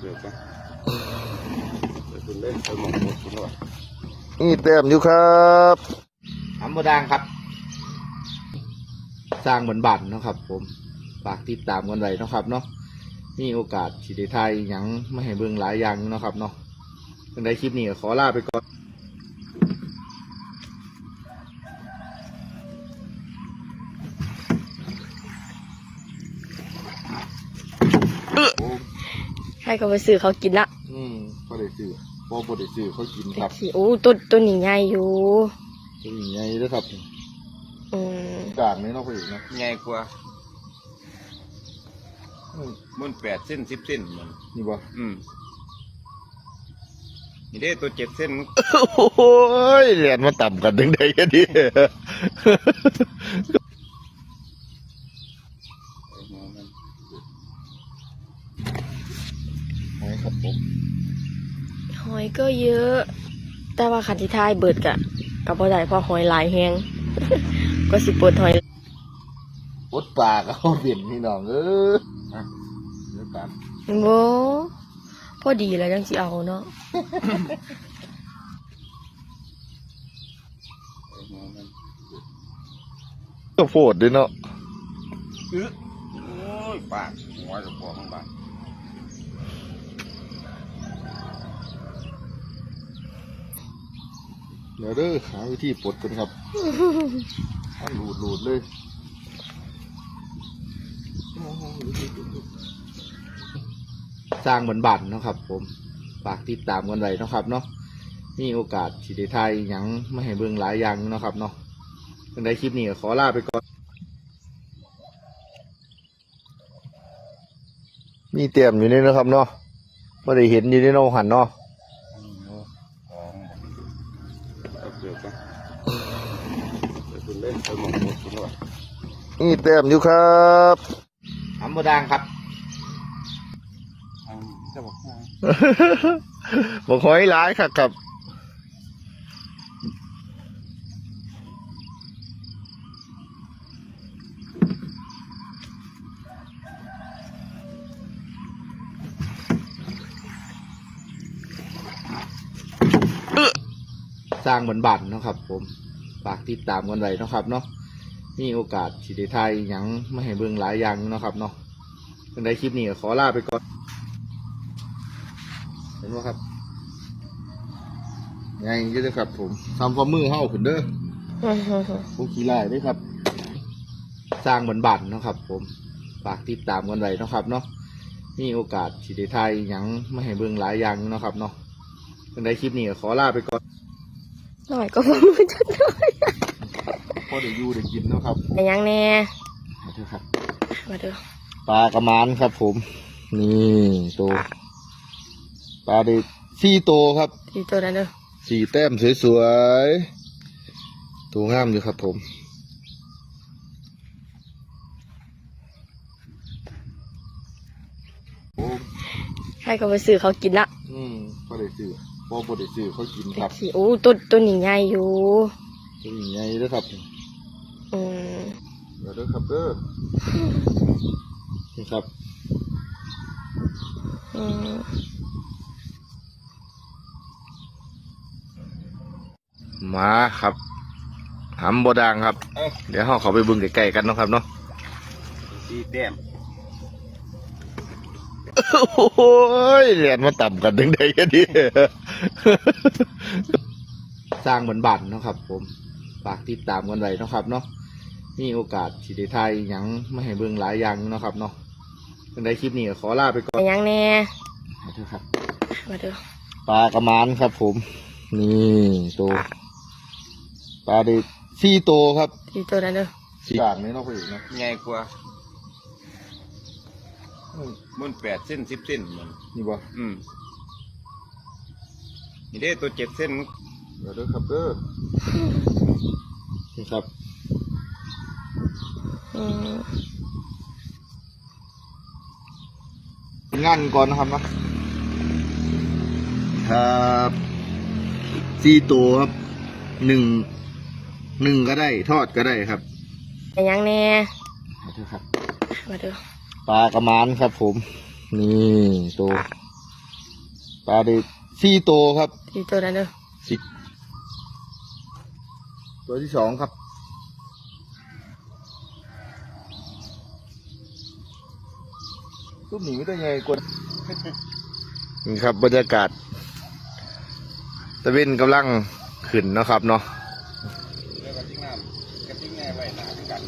เดี๋ยวกันเดี๋ยวคุณเล่นไปหมดหมดคุณว่านี่เต็มอยู่ครับหำบดางครับ สร้างเหมือนบัตรนาะครับ ผมฝากติดตามกันไว้เนาะครับเนาะมีโอกาสสิได้ไทยหยังไม่ให้เบิ่งหลายอย่างเนาะครับเนาะในได้คลิปนี้ก็ขอลาไปก่อน ให้เขาไปซื้อเขากินละอืมก็ได้ซื้อพอบ่ได้ซื้อเขากินครับสิโอ้ต้นต้นนี้ใหญ่อยู่เป็นยังไงเด้อครับอืมกลางนี่เนาะพ่อเอกเนาะใหญ่กว่ามันแปดเส้นสิบเส้นมันนี่บ่อืมนี่ได้ตัวเจ็ดเส้น โอ้ยเหรียญมาต่ำกันถึงใดกันดิหอย ครับผมหอยก็เยอะ แต่ว่าขันที่ท้ายเบิดกะกับบ่ได้เพราะหอยหลายแฮงก็สิปวดหอยอดปากเอาเปลี่ยนพี่น้องเอออะเดี๋ยวกันโบพอดีแล้วจังสิเอาเนาะก็โฟดด้วยเนาะอื้อโอ้ยปากหัวจะปวดข้างบ้าน เดี๋ยวเด้อหาวิธีปลดกันครับอันหลุดหลุดเลยสร้างเหมือนบัตรนาะครับ ผมฝากติดตามกันไว้เนาะครับ เนาะมีโอกาสสิได้ไทยหยังไม่ให้เบิ่งหลายอย่างเนาะครับ เนาะในได้คลิปนี้ก็ขอลาไปก่อน มีเต็มอยู่นี่นะครับเนาะไม่ได้เห็นอยู่ในโนหันเนาะ นี่เต็มอยู่ครับหำบดางครับเอาจะบอกว่าบอกหอยหลายครับครับสร้างเหมือนบัตรนาะครับ ผมฝากติดตามกันไว้เนาะครับเนาะ มีโอกาสสิได้ไทยหยังไม่ให้เบิ่งหลายอย่างเนาะครับเนาะในได้คลิปนี้ก็ขอลาไปก่อน เห็นไหมครับไงก็จะครับผมทำความมือเฮ้าขึ้นเด้อผมขี่ไล่ด้วยครับ สร้างเหมือนบัตรนาะครับ ผมฝากติดตามกันไว้เนาะครับเนาะมีโอกาสสิได้ไทยหยังไม่ให้เบิ่งหลายอย่างเนาะครับเนาะในได้คลิปนี้ก็ขอลาไปก่อนหน่อยก็บ่มือจักหน่อย พอเดี๋ยวอยู่เดี๋ยวกินเนาะครับแต่ยังแน่ขอโทษครับมาเด้อปลากระมานครับ ผม นี่ตัวปลาได้สี่ตัวครับที่ตัวนั้นเด้อสี่แต้มสวยๆตัวงามอยู่ครับ ผมให้เขาไปซื้อเขากินละอืมพอได้ซื้อพอบ่ได้ซื้อเขากินครับสิโอ้ต้นต้นนี้ใหญ่อยู่เป็นยังไงเด้อครับอืม เดี๋ยวเด้อครับเด้อนี่ครับอืมมาครับหำบดางครับ เดี๋ยวเราเขาไปเบึงไกลๆกันเนาะครับเนาะสี่แต้มโอ้ยเหรียญมาต่ำกันถึงใดกันดิสร้างเหมือนบัตรเนาะครับผม ฝากติดตามกันไว้เนาะครับเนาะ มีโอกาสสิได้ไทยหยังไม่ให้เบิ่งหลายอย่างเนาะครับเนาะในได้คลิปนี้ก็ขอลาไปก่อนแต่ยังแน่ขอโทษครับมาเด้อปลากระมานครับ ผม นี่ตัวปลาได้สี่ตัวครับที่ตัวนั้นเด้อกลางนี่เนาะพ่อเอกเนาะใหญ่กว่ามันแปดเส้นสิบเส้นมันนี่บ่อืมนี่ได้ตัวเจ็ดเส้นเดี๋ยวเด้อครับเด้อนี่ครับอืม งานก่อนนะครับเนาะครับสี่ตัวครับหนึ่งหนึ่งก็ได้ทอดก็ได้ครับแต่ยังแน่ขอโทษครับมาเด้อปลากระมานครับ ผม นี่ตัวปลาได้สี่ตัวครับที่ตัวนั้นเด้อสิบตัวที่สองครับ ตุ้มหนีไม่ได้ไงกดนี่ครับบรรยากาศ ตะเวนกำลังขึ้นเนาะครับเนาะเรื่องกระทิ้งน้ำกระทิ้งแน่ไว้หนาด้วยกัน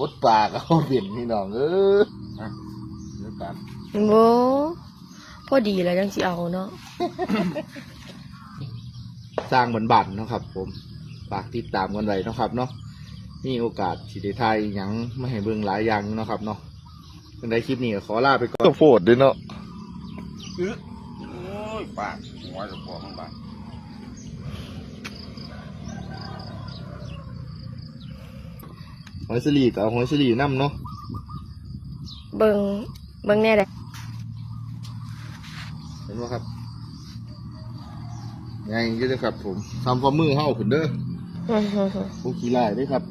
อดปากเอาเปลี่ยนพี่น้องเอออะเดี๋ยวกันโบพอดีแล้วจังสิเอาเนาะสร้างเหมือนบัตรนาะครับ ผมฝากติดตามกันไว้เนาะครับ เนาะมีโอกาสสิได้ทายหยังไม่ให้เบิ่งหลายอย่างเนาะครับเนาะ เป็นได้คลิปนี้ก็ขอลาไปก่อนโฟดด้วยเนาะอื้อโอ้ยปากหัวจะปวดมันบาดหอยสลีกับหอยสลีน้ำเนาะเบิ่งเบิ่งแน่เด้เห็นไหมครับไงก็จะครับผมทำความมือเห่าขึ้นเด้ออื้อหือหือพวกขี้ไล่ด้วยครับ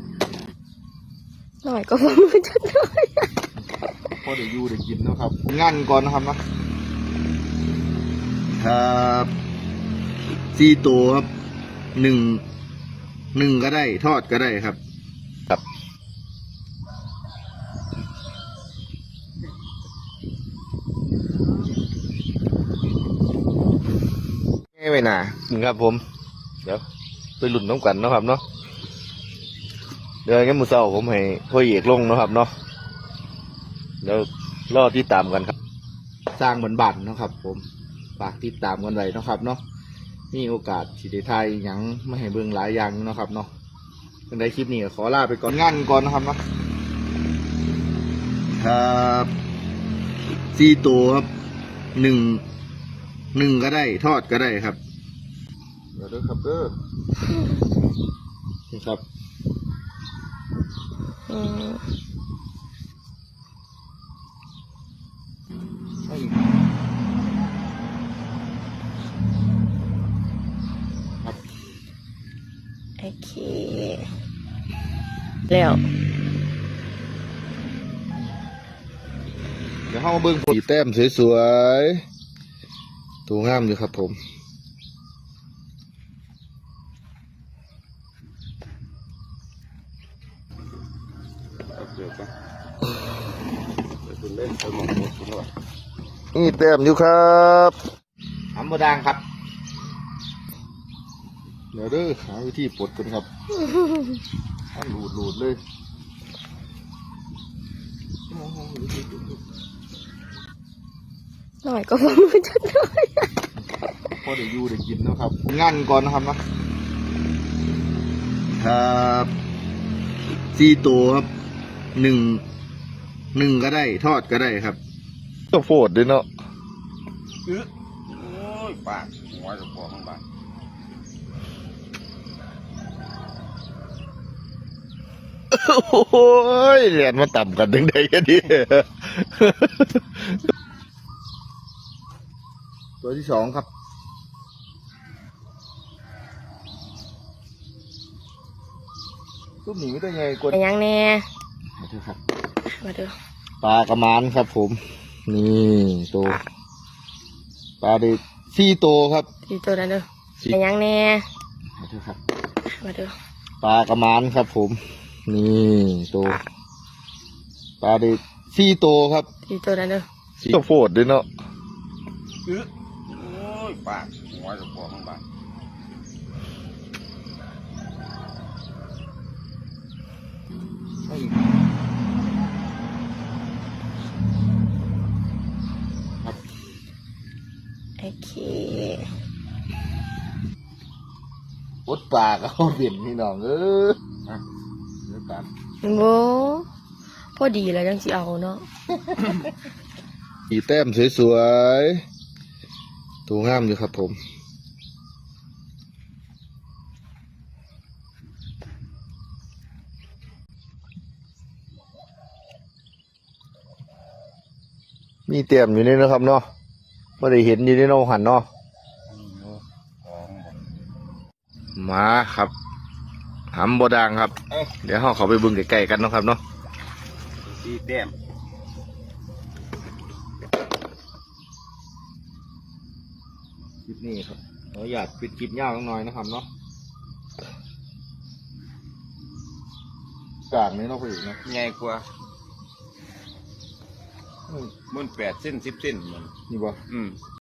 หน่อยก็บ่มือจังเลย พอเดี๋ยวอยู่เดี๋ยวกินเนาะครับงานก่อนนะครับนะครับสี่ตัวครับหนึ่งหนึ่งก็ได้ทอดก็ได้ครับ ครับง่ายไปหนาครับผม เดี๋ยวไปหลุนน้ำกันเนาะครับเนาะเดี๋ยวงั้นมือเศร้าผมให้พ่อเอกลงเนาะครับเนาะ เดี๋ยวรอติดตามกันครับ สร้างเหมือนบัตรนาะครับ ผมฝากติดตามกันไว้เนาะครับ เนาะมีโอกาสสิได้ทายหยังไม่ให้เบิ่งหลายอย่างเนาะครับเนาะเป็นได้คลิปนี้ก็ขอลาไปก่อนงานก่อนนะครับเนาะครับสี่ตัวครับหนึ่งหนึ่งก็ได้ทอดก็ได้ครับเดี๋ยวเด้อครับเด้อนี่ครับอื มครับโอเค แล้ว เดี๋ยวเข้ามาเบิ้งสีแต้มสวยๆตัวงามอยู่ครับผมเอาเกลือกันไปคุณเล่นไปหมองหมดคุณว่า นี่แต้มอยู่ครับหำบดางครับ เดี๋ยวเด้อหาวิธีปลดกันครับอันหลุดหลุดเลยหน่อยก็บ่มือจังเลยพอเดี๋ยวอยู่เดี๋ยวกินเนาะครับงานก่อนนะครับนะครับสี่ตัวครับหนึ่งหนึ่งก็ได้ทอดก็ได้ครับ ต้องโฟดด้วยเนาะอื้อโอ้ยปากหัวจะปวดมันบาดโอ้ยเรียนมาต่ำกันถึงได้แค่นี้ตัวที่สองครับ ตุ้มหนีไม่ได้ไงกดไปยังแน่มาเถอะครับ มาเด้อปลากระมานครับผม นี่ตัวปลาได้สี่ตัวครับที่ตัวนั้นเด้อสิไปยังแน่มาเถอะครับมาเด้อปลากระมานครับ ผม นี่ตัวปลาได้สี่ตัวครับที่ตัวนั้นเด้อต้องโฟดด้วยเนาะอื้อโอ้ยปากหัวจะปวดมันบาด โอเคอดปากเอาเปลี่ยนพี่น้องเอออะเดี๋ยวกันโบพอดีแล้วจังสิเอาเนาะอีแต้มสวยๆตัวงามอยู่ครับผมมีเตรียมอยู่นี่นะครับเนาะ ก็ได้เห็นอยู่ในโลหันเนาะมาครับหำบดังครับ เดี๋ยวเราขอไปบึงไกลๆกันนะครับเนาะสีแต้มคลิปนี้ครับเราอยากปิดคลิปยาวหน่อยนะครับเนาะกลไม่ต้องไปอยู่นะง่ายกว่า มันแปดเส้นสิบเส้นมันนี่บ่อืม